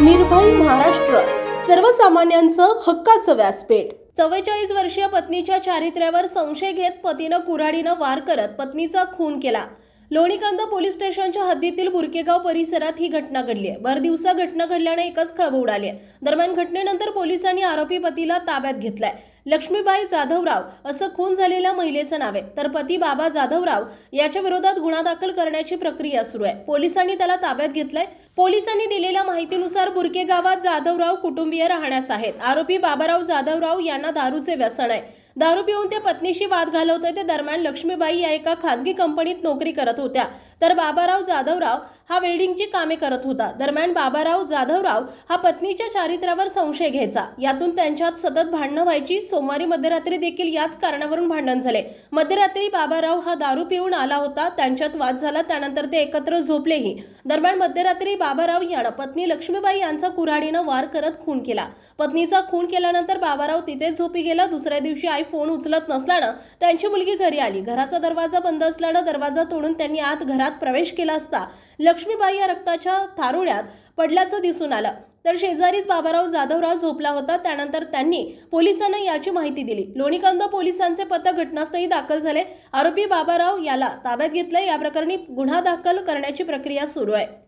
निर्भय महाराष्ट्र. सर्वसामान्यांचं हक्काचं व्यासपीठ. चव्वेचाळीस वर्षीय पत्नीच्या चारित्र्यावर संशय घेत पतीनं कुऱ्हाडीनं वार करत पत्नीचा खून केला. लोणीकांदा पोलीस स्टेशनच्या हद्दीतील बुरकेगाव परिसरात ही घटना घडली आहे. भर दिवसा घटना घडल्याने एकच खळबळ उडाली आहे. दरम्यान घटनेनंतर पोलिसांनी आरोपी पतीला ताब्यात घेतलाय. लक्ष्मीबाई जाधवराव असं खून झालेल्या महिलेचं नाव आहे. तर पती बाबा जाधवराव याच्या विरोधात गुन्हा दाखल करण्याची प्रक्रिया सुरू आहे. पोलिसांनी त्याला ताब्यात घेतलंय. पोलिसांनी दिलेल्या माहितीनुसार बुरके गावात जाधवराव कुटुंबीय राहण्यास आहेत. आरोपी बाबाराव जाधवराव यांना दारूचे व्यसन आहे. दारू पिऊन त्या पत्नीशी वाद घालवत होते दरम्यान लक्ष्मीबाई या एका खासगी कंपनीत नोकरी करत होत्या. तर बाबाराव जाधवराव हा वेल्डिंगची कामे करत होता. दरम्यान बाबाराव जाधवराव हा पत्नीच्या चारित्र्यावर संशय घ्यायचा. यातून त्यांच्यात सतत भांडणं व्हायची. सोमवारी मध्यरात्री देखील याच कारणावरून भांडण झाले. मध्यरात्री बाबाराव हा दारू पिऊन आला होता. त्यांच्यात वाद झाला. त्यानंतर ते एकत्र झोपलेही. दरम्यान मध्यरात्री बाबाराव यानं पत्नी लक्ष्मीबाई यांचा कुऱ्हाडीनं वार करत खून केला. पत्नीचा खून केल्यानंतर बाबाराव तिथेच झोपी गेला. दुसऱ्या दिवशी आई फोन उचलत नसल्यानं त्यांची मुलगी घरी आली. घराचा दरवाजा बंद असल्यानं दरवाजा तोडून त्यांनी आत घरात प्रवेश केला असता लक्ष्मीबाई या रक्ताच्या थारुळ्यात पडल्याचं दिसून आलं. तर शेजारीच बाबाराव जाधवराव झोपला होता. त्यानंतर त्यांनी पोलिसांना याची माहिती दिली. लोणीकांदा पोलिसांचे पथक घटनास्थळी दाखल झाले. आरोपी बाबाराव याला ताब्यात घेतलंय. या प्रकरणी गुन्हा दाखल करण्याची प्रक्रिया सुरू आहे.